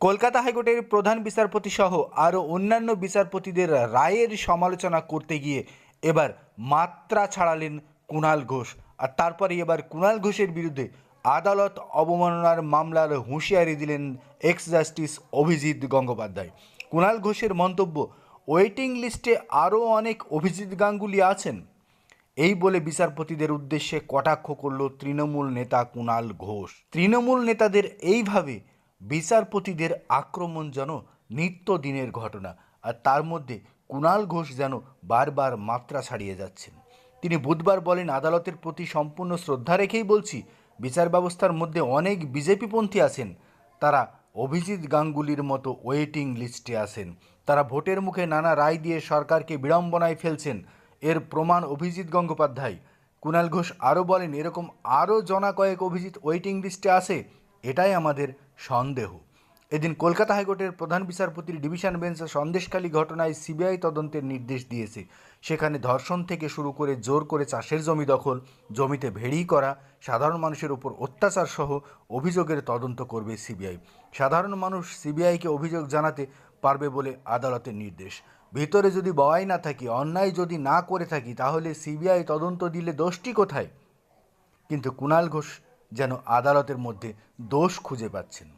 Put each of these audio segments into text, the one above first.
কলকাতা হাইকোর্টের প্রধান বিচারপতি সহ আরও অন্যান্য বিচারপতিদের রায়ের সমালোচনা করতে গিয়ে এবার মাত্রা ছাড়ালেন কুণাল ঘোষ। আর তারপরে এবার কুণাল ঘোষের বিরুদ্ধে আদালত অবমাননার মামলার হুঁশিয়ারি দিলেন এক্স জাস্টিস অভিজিৎ গঙ্গোপাধ্যায়। কুণাল ঘোষের মন্তব্য, ওয়েটিং লিস্টে আরও অনেক অভিজিৎ গাঙ্গুলি আছেন? এই বলে বিচারপতিদের উদ্দেশ্যে কটাক্ষ করল তৃণমূল নেতা কুণাল ঘোষ। তৃণমূল নেতাদের এইভাবে বিচারপতিদের আক্রমণ যেন নিত্যদিনের ঘটনা, আর তার মধ্যে কুণাল ঘোষ যেন বারবার মাত্রা ছাড়িয়ে যাচ্ছেন। তিনি বুধবার বলেন, আদালতের প্রতি সম্পূর্ণ শ্রদ্ধা রেখেই বলছি বিচার ব্যবস্থার মধ্যে অনেক বিজেপিপন্থী আছেন। তারা অভিজিৎ গাঙ্গুলির মতো ওয়েটিং লিস্টে আছেন। তারা ভোটের মুখে নানা রায় দিয়ে সরকারকে বিড়ম্বনায় ফেলছেন। এর প্রমাণ অভিজিৎ গঙ্গোপাধ্যায়। কুণাল ঘোষ আরও বলেন, এরকম আরও জনা কয়েক অভিজিৎ ওয়েটিং লিস্টে আছে, এটাই আমাদের সন্দেহ। এদিন কলকাতা হাইকোর্টের প্রধান বিচারপতির ডিভিশন বেঞ্চ সন্দেশখালী ঘটনায় সিবিআই তদন্তের নির্দেশ দিয়েছে। সেখানে ধর্ষণ থেকে শুরু করে জোর করে চাষের জমি দখল, জমিতে ভেড়ি করা, সাধারণ মানুষের উপর অত্যাচার সহ অভিযোগের তদন্ত করবে সিবিআই। সাধারণ মানুষ সিবিআইকে অভিযোগ জানাতে পারবে বলে আদালতের নির্দেশ। ভিতরে যদি বওয়াই না থাকি, অন্যায় যদি না করে থাকি, তাহলে সিবিআই তদন্ত দিলে দোষটি কোথায়? কিন্তু কুণাল ঘোষ যেন আদালতের মধ্যে দোষ খুঁজে পাচ্ছেন।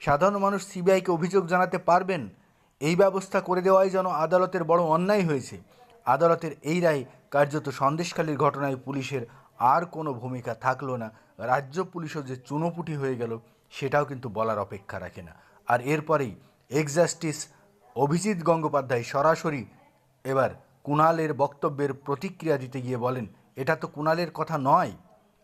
সাধারণ মানুষ সিবিআইকে অভিযোগ জানাতে পারবেন, এই ব্যবস্থা করে দেওয়াই যেন আদালতের বড় অন্যায় হয়েছে। আদালতের এই রায় কার্যত সন্দেশখালীর ঘটনায় পুলিশের আর কোনো ভূমিকা থাকল না। রাজ্য পুলিশও যে চুনোপুটি হয়ে গেল, সেটাও কিন্তু বলার অপেক্ষা রাখে না। আর এরপরেই এক্স জাস্টিস অভিজিৎ গঙ্গোপাধ্যায় সরাসরি এবার কুণালের বক্তব্যের প্রতিক্রিয়া দিতে গিয়ে বলেন, এটা তো কুণালের কথা নয়।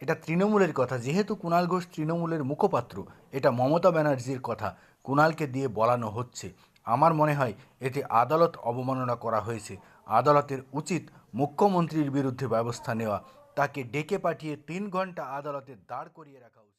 এটা তৃণমূলের কথা। যেহেতু কুণাল ঘোষ তৃণমূলের মুখপাত্র, এটা মমতা ব্যানার্জির কথা কুণালকে দিয়ে বলানো হচ্ছে। আমার মনে হয় এতে আদালত অবমাননা করা হয়েছে। আদালতের উচিত মুখ্যমন্ত্রীর বিরুদ্ধে ব্যবস্থা নেওয়া। তাকে ডেকে পাঠিয়ে তিন ঘণ্টা আদালতে দাঁড় করিয়ে রাখা উচিত।